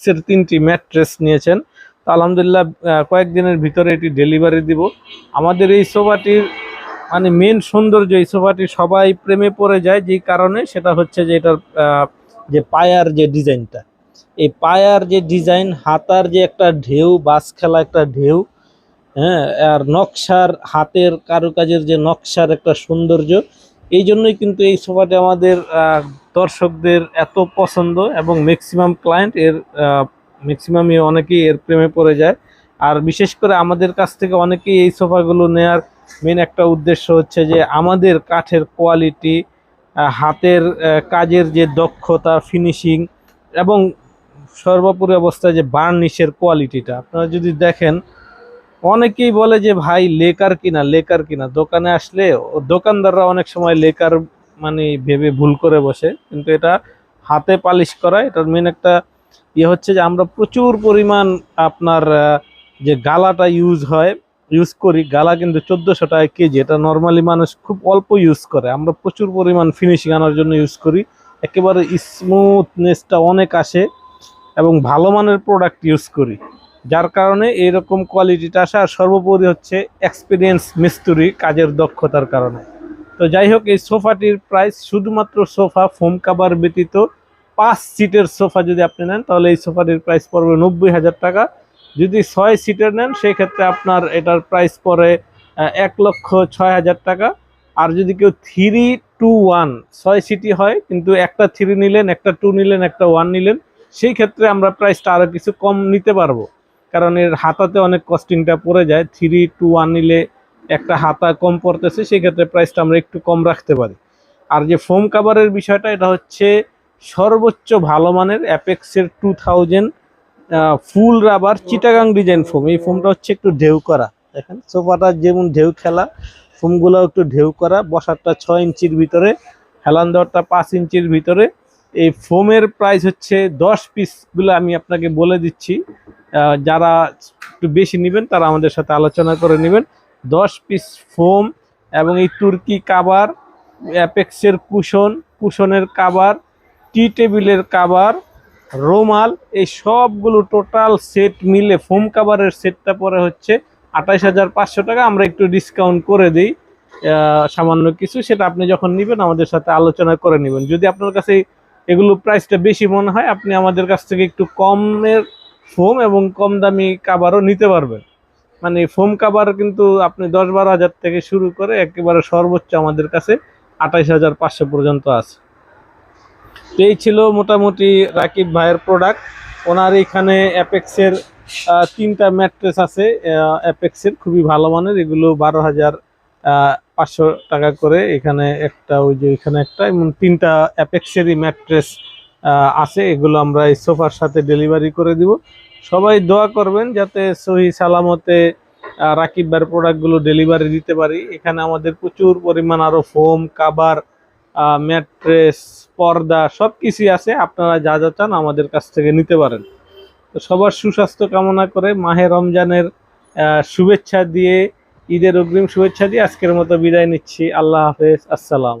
এর তিনটি ম্যাট্রেস নিয়েছেন। তো আলহামদুলিল্লাহ কয়েকদিনের ভিতরে এটি ডেলিভারি দিব। আমাদের এই সোফাটির মানে মেন সৌন্দর্য এই সোফাটি সবাই প্রেমে পড়ে যায় যে কারণে সেটা হচ্ছে যে এটার যে পায়ার যে ডিজাইনটা। এই পায়ার যে ডিজাইন, হাতার যে একটা ঢেউ, বাস খেলা একটা ঢেউ হ্যাঁ আর নকশার, হাতের কারুকাজের যে নকশার একটা সৌন্দর্য এই জন্যই কিন্তু এই সোফাটি আমাদের দর্শকদের এত পছন্দ এবং ম্যাক্সিমাম ক্লায়েন্ট এর ম্যাক্সিমামই অনেকেই এর প্রেমে পড়ে যায়। আর বিশেষ করে আমাদের কাছ থেকে অনেকেই এই সোফাগুলো নেয়ার মেন একটা উদ্দেশ্য হচ্ছে যে আমাদের কাঠের কোয়ালিটি হাতের কাজের যে দক্ষতা ফিনিশিং এবং সর্বোপরি অবস্থায় যে বার্নিশের কোয়ালিটিটা আপনারা যদি দেখেন অনেকেই বলে যে, ভাই, লেকার কিনা লেকার কিনা? দোকানে আসলে দোকানদাররা অনেক সময় লেকার মানে ভেবে ভুল করে বসে। কিন্তু এটা হাতে পালিশ করা, এটার মেন একটা ইয়ে হচ্ছে যে, আমরা প্রচুর পরিমাণ আপনার যে গালাটা ইউজ হয় ইউজ করি, গালা কিন্তু চোদ্দোশো টাকা কেজি। এটা নর্মালি মানুষ খুব অল্প ইউজ করে। আমরা প্রচুর পরিমাণ ফিনিশিং আনার জন্য ইউজ করি। একেবারে স্মুথনেসটা অনেক আসে এবং ভালো মানের প্রোডাক্ট ইউজ করি। যার কারণে এইরকম কোয়ালিটিটা আসে সর্বোপরি হচ্ছে এক্সপিরিয়েন্স মিস্ত্রি কাজের দক্ষতার কারণে। তো যাই হোক, এই সোফাটির প্রাইস শুধুমাত্র সোফা ফোম কাভার ব্যতীত পাঁচ সিটের সোফা যদি আপনি নেন, তাহলে এই সোফাটির প্রাইস পড়বে নব্বই হাজার টাকা। যদি ছয় সিটের নেন সেই ক্ষেত্রে আপনার এটার প্রাইস পড়ে এক লক্ষ ছয় হাজার টাকা। আর যদি কেউ থ্রি টু ওয়ান ছয় সিটি হয়, কিন্তু একটা থ্রি নিলেন, একটা টু নিলেন, একটা ওয়ান নিলেন, সেই ক্ষেত্রে আমরা প্রাইসটা আরও কিছু কম নিতে পারব। কারণ এর হাতাতে অনেক কস্টিংটা পড়ে যায়। থ্রি টু ওয়ান নিলে একটা হাতা কম পড়তেছে, সেক্ষেত্রে প্রাইসটা আমরা একটু কম রাখতে পারি। আর যে ফোম কাভারের বিষয়টা, এটা হচ্ছে সর্বোচ্চ ভালো মানের অ্যাপেক্সের two thousand full rubber Chittagong design foam এই ফোমটা হচ্ছে একটু ঢেউ করা, দেখেন। সোফাটা যেমন ঢেউ খেলা ফোমগুলো একটু ঢেউ করা, বসারটা ছয় ইঞ্চির ভিতরে, হেলান দেওয়ারটা পাঁচ ইঞ্চির ভিতরে এই ফোমের প্রাইস হচ্ছে দশ পিসগুলো আমি আপনাকে বলে দিচ্ছি। যারা একটু বেশি নেবেন, তারা আমাদের সাথে আলোচনা করে নেবেন। দশ পিস ফোম এবং এই তুর্কি কাবার অ্যাপেক্সের কুশন, কুশনের কাবার টি টেবিলের কাবার, রোমাল, এই সবগুলো টোটাল সেট মিলে ফোম কাভারের সেটটা পরে হচ্ছে আঠাশ হাজার পাঁচশো টাকা। আমরা একটু ডিসকাউন্ট করে দিই। সামান্য কিছু, সেটা আপনি যখন নেবেন, আমাদের সাথে আলোচনা করে নেবেন। যদি আপনার কাছে এগুলো প্রাইসটা বেশি মনে হয়, আপনি আমাদের কাছ থেকে একটু কমের ফোম এবং কম দামি কাভারও নিতে পারবেন। মানে ফোম কাভার কিন্তু আপনি দশ বারো হাজার থেকে শুরু করে একেবারে সর্বোচ্চ আমাদের কাছে আঠাইশ হাজার পাঁচশো পর্যন্ত আছে। এই ছিল মোটামুটি রাকিব ভাইয়ের প্রোডাক্ট ওনার এখানে অ্যাপেক্সের তিনটা ম্যাট্রেস আছে অ্যাপেক্সের খুবই ভালো মানের। এগুলো বারো হাজার পাঁচশো টাকা করে এখানে একটা, ওই যে এখানে একটা, এবং তিনটা অ্যাপেক্সেরই ম্যাট্রেস আছে, এগুলো আমরা এই সোফার সাথে ডেলিভারি করে দিব। সবাই দোয়া করবেন যাতে সহি সালামতে রাকিব ভাইয়ের প্রোডাক্টগুলো ডেলিভারি দিতে পারি। এখানে আমাদের প্রচুর পরিমাণ আরও ফোম, কাবার ম্যাট্রেস, পর্দা সব কিছুই আছে। আপনারা যা যা চান আমাদের কাছ থেকে নিতে পারেন। তো সবার সুস্বাস্থ্য কামনা করে মাহে রমজানের শুভেচ্ছা দিয়ে ঈদের অগ্রিম শুভেচ্ছা দিয়ে আজকের মতো বিদায় নিচ্ছি। আল্লাহ হাফেজ। আসসালাম।